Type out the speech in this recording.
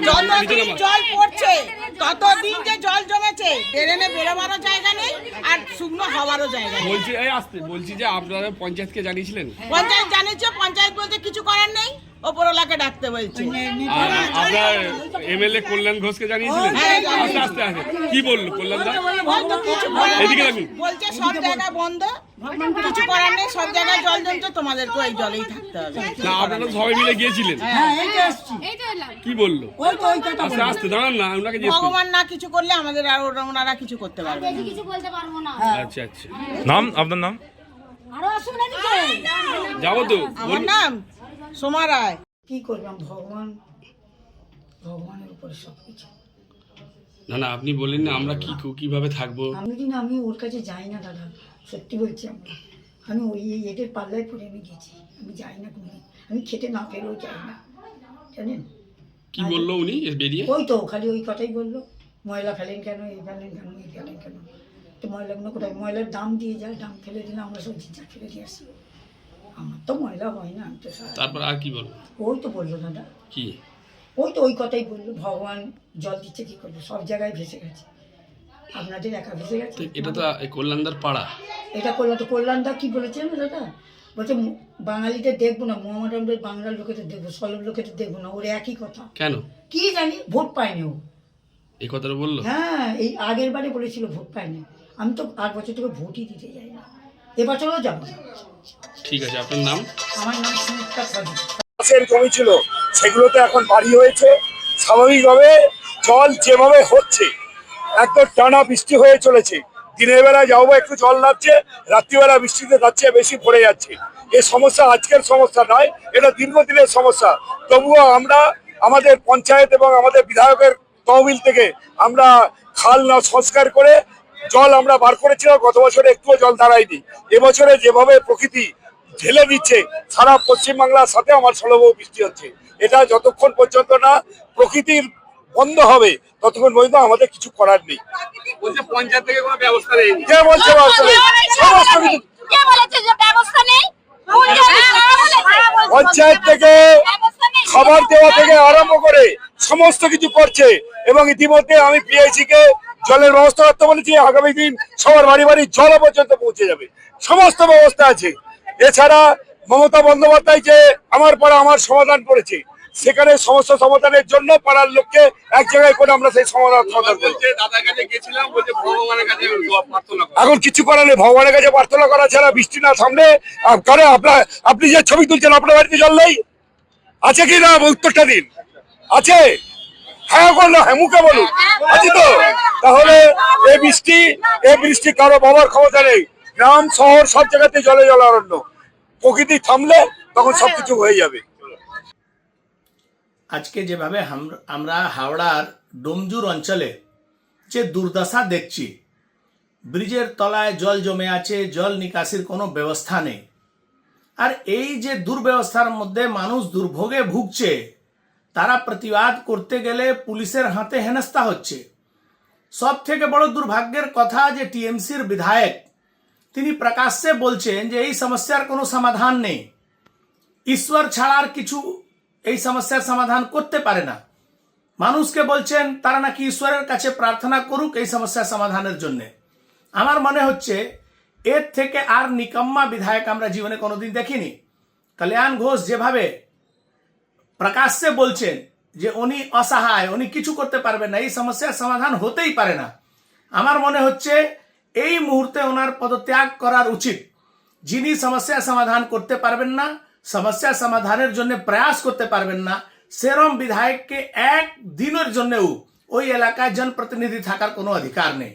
যতদিন জল পড়ছে ততদিন যে জল জমেছে ড্রেনে বেরোবারও জায়গা নেই আর শুকনো হওয়ারও জায়গা নেই। বলছি এই আসতে বলছি যে আপনারা পঞ্চায়েতকে জানিয়েছিলেন? পঞ্চায়েত জানিয়েছে পঞ্চায়েত বলতে কিছু করার নেই ওপরওয়ালাকে ডাকতে বলছে। আর আপনার এমএলএ কল্যাণ ঘোষকে জানিয়েছিলেন? হ্যাঁ, আস্তে আস্তে আস্তে কি বলল কল্যাণ দা? হয়তো কিছু করার এদিকে বলছে সব জায়গা বন্ধ কিছু করার নেই সব জায়গায় জল জমছে তোমাদেরকে এই জলেই থাকতে হবে। না আপনারা সবাই মিলে গিয়েছিলেন? হ্যাঁ এই তো এসছি। কি বলল? ওই তো ওই কথা আস্তে আস্তে দাঁড়ান না ওনাকে জিজ্ঞেস ভগবান না কিছু করলে আমাদের আর ওনারা কিছু করতে পারবে না। কিছু বলতে পারব না। আচ্ছা আচ্ছা। নাম আপনার নাম? আরও যাব তো। আমার নাম সোমা রায়। কি করলাম ভগবান ভগবানের উপরে সব কিছু না না আপনি বললেন না আমরা কি কীভাবে থাকব? আমি দিন আমি ওর কাছে যাই না দাদা। সত্যি বলছি আমি। আমি ওই এদের পাল্লায় পড়ে আমি গেছি আমি যাই না কোনোদিন। আমি খেতে না পেলেও যাই না জানেন? কি বলল উনি বেরিয়ে? ওই তো খালি ওই কথাই বলল ময়লা ফেলেন কেন এই ফেলেন কেন এই ফেলেন কেন? তো ময়লাগুলো কোথায়? ময়লার দাম দিয়ে যায় দাম ফেলে দিলে আমরা সব যা ফেলে দিয়ে আসি। আমার তো ময়লা হয় না আমি তো তারপর আর কি বলল ওই তো বলল দাদা। কি? ওই তো ওই কথাই বলল ভগবান জল দিচ্ছে কি করব? সব জায়গায় ভেসে গেছে। আপনাদের একা ভেসে গেছে? এটা তো কল্যাণদার পাড়া। এটা করলাম তো কল্যাণদা কি বলেছেন দাদা? বলছে বাঙালিদের দেখব না মোহামেডানদের বাংলার লোকেদের দেখব সলব লোকেদের দেখব না ওর একই কথা। কেন? কি জানি ভোট পায়নি ও। এই কথাটা বলল? হ্যাঁ এই আগের বারে বলেছিল ভোট পায়নি। আমি তো আট বছর থেকে ভোটই দিতে যাই না। এবছরও যাব ঠিক আছে আপনার নাম? আমার নাম সুমিত্রা সাধু জমি ছিল সেগুলোতে এখন বাড়ি হয়েছে। স্বাভাবিকভাবে জল যেভাবে হচ্ছে একদম টানা বৃষ্টি হয়ে চলেছে। দিনের বেলা যাব একটু জল নামছে রাত্রিবেলা বৃষ্টিতে যাচ্ছে বেশি পড়ে যাচ্ছে। এই সমস্যা আজকের সমস্যা নয়, এটা দীর্ঘদিনের সমস্যা। তবুও আমরা আমাদের পঞ্চায়েত এবং আমাদের বিধায়কের তহবিল থেকে আমরা খাল না সংস্কার করে জল আমরা বার করেছিলাম, গত বছরে একটুও জল দাঁড়ায়নি। এবছরে যেভাবে প্রকৃতি ঢেলে দিচ্ছে, সারা পশ্চিমবাংলার সাথে আমার সলভ বৃষ্টি হচ্ছে। এটা যতক্ষণ পর্যন্ত না প্রকৃতির বন্ধ হবে ততক্ষণ পর্যন্ত আমাদের কিছু করার নেই। পঞ্চায়েত থেকে কোনো ব্যবস্থা নেই। কে বলছে ব্যবস্থা নেই? সমস্ত কিছু কে বলেছে যে ব্যবস্থা নেই? পঞ্চায়েত থেকে খাবার দেওয়া থেকে আরম্ভ করে সমস্ত কিছু করছে এবং ইতিমধ্যে আমি পিআইসি কে জলের ব্যবস্থা করতে বলেছি আগামী দিন সবার বাড়ি বাড়ি জল পর্যন্ত পৌঁছে যাবে। সমস্ত ব্যবস্থা আছে। এছাড়া মমতা বন্দ্যোপাধ্যায় যে আমার পাড়া আমার সমাধান করেছে সেখানে সমস্যা সমাধানের জন্য পাড়ার লোককে এক জায়গায় করে আমরা সেই সমাধান সমাধান এখন কিছু করার নেই ভগবানের কাছে প্রার্থনা করা ছাড়া বৃষ্টি না সামনে করে আপনার আপনি যে ছবি তুলছেন আপনার বাড়িতে জল নেই? আছে কি না? উত্তরটা দিন। আছে? হ্যাঁ বলল হ্যাঁ মুখে বলুন। আছে তো? তাহলে এ বৃষ্টি এ বৃষ্টি কারও বাবার ক্ষমতা নেই। গ্রাম শহর সব জায়গাতে জলে জল জলারণ্য। প্রকৃতি থামলে তখন সবকিছু হয়ে যাবে। আজকে যেভাবে আমরা হাওড়ার ডোমজুর অঞ্চলে যে দুর্দশা দেখছি, ব্রিজের তলায় জল জমে আছে, জল নিকাশির কোনো ব্যবস্থা নেই। আর এই যে দুর্ব্যবস্থার মধ্যে মানুষ দুর্ভোগে ভুগছে, তারা প্রতিবাদ করতে গেলে পুলিশের হাতে হেনস্থা হচ্ছে। সব থেকে বড় দুর্ভাগ্যের কথা যে টিএমসির বিধায়ক, তিনি প্রকাশ্যে বলছেন যে এই সমস্যার কোনো সমাধান নেই। ঈশ্বর ছাড়ার কিছু এই সমস্যার সমাধান করতে পারে না। মানুষকে বলছেন, তারা নাকি ঈশ্বরের কাছে প্রার্থনা করুক এই সমস্যার সমাধানের জন্য। আমার মনে হচ্ছে, এর থেকে আর নিকম্মা বিধায়ক আমরা জীবনে কোনোদিন দেখিনি। কল্যাণ ঘোষ যেভাবে প্রকাশ্যে বলছেন যে উনি অসহায়, উনি কিছু করতে পারবেন না, এই সমস্যার সমাধান হতেই পারে না। আমার মনে হচ্ছে, এই মুহূর্তে ওনার পদত্যাগ করার উচিত। যিনি সমস্যার সমাধান করতে পারবেন না সমস্যা সমাধানের জন্য প্রয়াস করতে পারবেন না। সেরম বিধায়ককে এক দিনের জন্যও ওই এলাকায় জনপ্রতিনিধি থাকার কোনো অধিকার নেই।